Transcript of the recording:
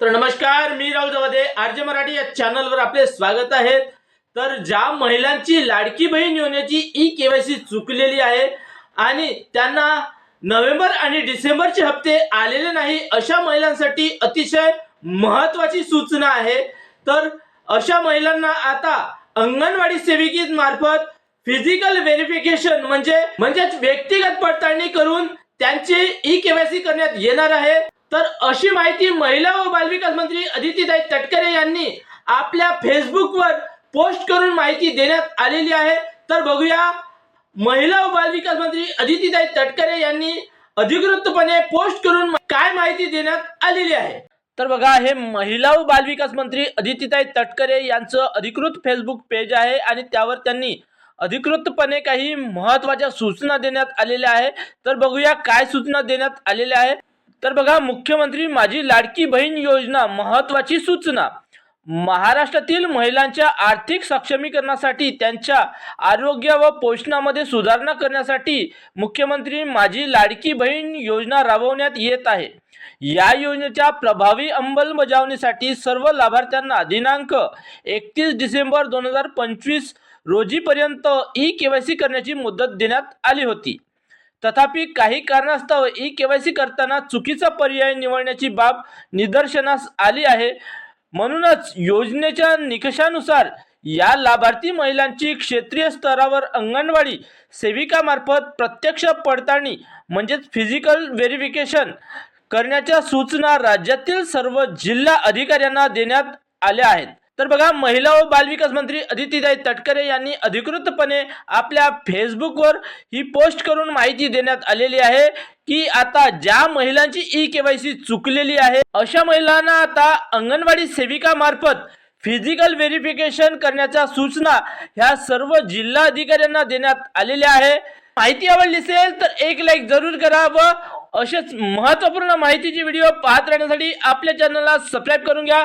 तर नमस्कार मी राहुल जवादे. आरजे मराठी या चॅनलवर आपले स्वागत आहे. तर ज्या महिलांची लाडकी बहीण योजनेची ई केवायसी चुकलेली आहे आणि त्यांना नोव्हेंबर आणि डिसेंबरचे हप्ते आलेले नाही अशा महिलांसाठी अतिशय महत्वाची सूचना आहे. तर अशा महिलांना आता अंगणवाडी सेविकी मार्फत फिजिकल व्हेरिफिकेशन म्हणजे म्हणजेच व्यक्तिगत पडताळणी करून त्यांची ई केवायसी करण्यात येणार आहे. तर अशी माहिती महिला व बालविकास मंत्री अदितीताई तटकरे यांनी आपल्या फेसबुकवर पोस्ट करून माहिती देण्यात आलेली आहे. तर बघूया महिला व बालविकास मंत्री अदितीताई तटकरे यांनी अधिकृतपणे पोस्ट करून काय माहिती देण्यात आलेली आहे. तर बघा हे महिला व बालविकास मंत्री अदितीताई तटकरे यांचं अधिकृत फेसबुक पेज आहे आणि त्यावर त्यांनी अधिकृतपणे काही महत्त्वाच्या सूचना देण्यात आलेल्या आहे. तर बघूया काय सूचना देण्यात आलेल्या आहे. तर बघा मुख्यमंत्री माझी लाडकी बहीण योजना महत्वाची सूचना. महाराष्ट्रातील महिलांच्या आर्थिक सक्षमीकरणासाठी त्यांच्या आरोग्य व पोषणामध्ये सुधारणा करण्यासाठी मुख्यमंत्री माझी लाडकी बहीण योजना राबवण्यात येत आहे. या योजनेच्या प्रभावी अंमलबजावणीसाठी सर्व लाभार्थ्यांना दिनांक एकतीस डिसेंबर दोन हजार पंचवीस रोजीपर्यंत ई के वाय सी करण्याची मुदत देण्यात आली होती. तथापि काही कारणास्तव ई के वाय सी करताना चुकीचा पर्याय निवडण्याची बाब निदर्शनास आली आहे. म्हणूनच योजनेच्या निकषानुसार या लाभार्थी महिलांची क्षेत्रीय स्तरावर अंगणवाडी सेविकामार्फत प्रत्यक्ष पडताळणी म्हणजेच फिजिकल व्हेरिफिकेशन करण्याच्या सूचना राज्यातील सर्व जिल्हा अधिकाऱ्यांना देण्यात आल्या आहेत. तर बघा महिला व बालविकास मंत्री अदितीताई तटकरे यांनी अधिकृतपणे आपल्या फेसबुकवर ही पोस्ट करून माहिती देण्यात आलेली आहे की आता ज्या महिलांची ई केवायसी चुकलेली आहे अशा महिलांना आता अंगणवाडी सेविका मार्फत फिजिकल व्हेरिफिकेशन करण्याच्या सूचना ह्या सर्व जिल्हा अधिकाऱ्यांना देण्यात आलेल्या आहे. माहिती आवडली असेल तर एक लाईक जरूर करा व असेच महत्त्वपूर्ण माहितीची व्हिडिओ पाहत राहण्यासाठी आपल्या चॅनलला सबस्क्राईब करून घ्या.